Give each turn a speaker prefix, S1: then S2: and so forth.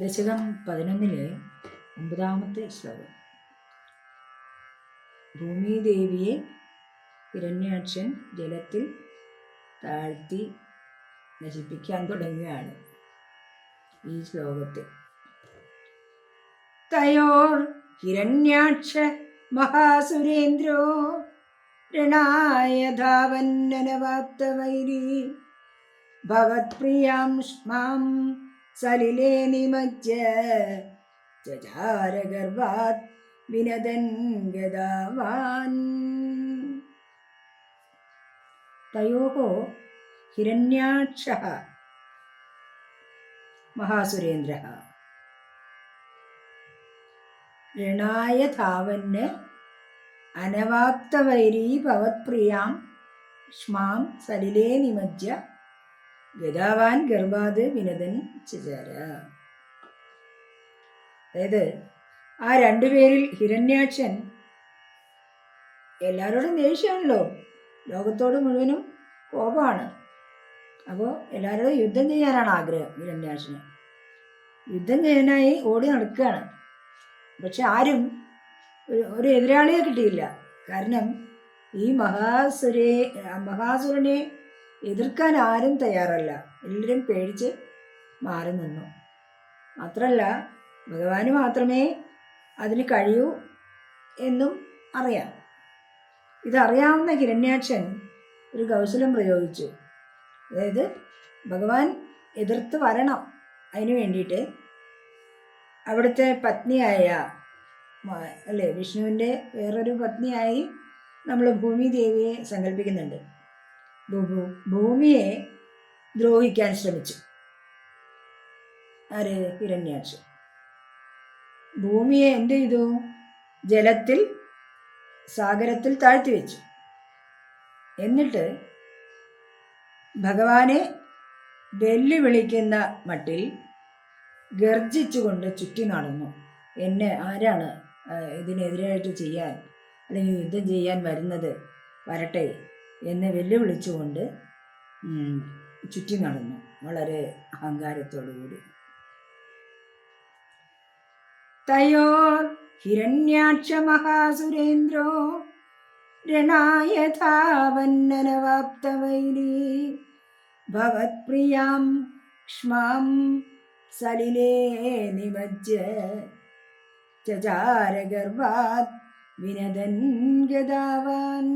S1: ദശകം പതിനൊന്നിലെ ഒമ്പതാമത്തെ ശ്ലോകം. ഭൂമിദേവിയെ ഹിരണ്യാക്ഷൻ ജലത്തിൽ താഴ്ത്തി നശിപ്പിക്കാൻ തുടങ്ങുകയാണ് ഈ ശ്ലോകത്തിൽ. തയോർ ഹിരണ്യാക്ഷ മഹാസുരേന്ദ്രോ രണായ ധാവന്നനവാപ്തവൈരി ഭവത്പ്രിയാം മാം സലിലേ നിമജ്ജ. ചചാരഗർഭാത് വിനദൻ ഗതാവാൻ തയോः ഹിരണ്യാക്ഷ. മഹാസുരേന്ദ്ര. ഋണായ ധാവന് അനവാപ്തവൈരീ ഭവത്പ്രിയാം ക്ഷ്മാം സലിലേ നിമജ്ജ. ഗതാവാൻ ഗർഭാത് വിനതൻ ചിചാര. അതായത് ആ രണ്ടുപേരിൽ ഹിരണ്യാക്ഷൻ എല്ലാവരോടും ദേഷ്യമാണല്ലോ. ലോകത്തോട് മുഴുവനും കോപമാണ്. അപ്പോൾ എല്ലാവരോടും യുദ്ധം ചെയ്യാനാണ് ആഗ്രഹം ഹിരണ്യാക്ഷന്. യുദ്ധം ചെയ്യാനായി ഓടി നടക്കുകയാണ്. പക്ഷെ ആരും ഒരു എതിരാളിയെ കിട്ടിയില്ല. കാരണം ഈ മഹാസുരേ മഹാസുരനെ എതിർക്കാൻ ആരും തയ്യാറല്ല. എല്ലാവരും പേടിച്ച് മാറി നിന്നു. മാത്രമല്ല ഭഗവാന് മാത്രമേ അതിന് കഴിയൂ എന്നും അറിയാം. ഇതറിയാവുന്ന ഹിരണ്യാക്ഷൻ ഒരു കൗശലം പ്രയോഗിച്ചു. അതായത് ഭഗവാൻ എതിർത്ത് വരണം. അതിനു വേണ്ടിയിട്ട് അവിടുത്തെ പത്നിയായ അല്ലേ വിഷ്ണുവിന്റെ വേറൊരു പത്നിയായി നമ്മൾ ഭൂമി ദേവിയെ സങ്കല്പിക്കുന്നുണ്ട്. ഭൂമിയെ ദ്രോഹിക്കാൻ ശ്രമിച്ചു. ആര്? ഹിരണ്യാക്ഷ. ഭൂമിയെ എന്ത് ചെയ്തു? ജലത്തിൽ സാഗരത്തിൽ താഴ്ത്തി വെച്ചു. എന്നിട്ട് ഭഗവാനെ വെല്ലുവിളിക്കുന്ന മട്ടിൽ ഗർജിച്ചുകൊണ്ട് ചുറ്റി നടന്നു. എന്നെ ആരാണ് ഇതിനെതിരായിട്ട് ചെയ്യാൻ അല്ലെങ്കിൽ യുദ്ധം ചെയ്യാൻ വരുന്നത്? വരട്ടെ. എന്ന് വെല്ലുവിളിച്ചുകൊണ്ട് ചുറ്റി നടന്നു. വളരെ അഹങ്കാരത്തോടുകൂടി. തയോർ ഹിരണ്യാക്ഷ മഹാസുരേന്ദ്രോ രണായഥാവന്നനവാപ്തവൈലി ഭവത്പ്രിയാം ക്ഷ്മാം സലിലേ നിമജ്ജ ചചാരഗർഭാത് വിനദൻ ഗതാവാൻ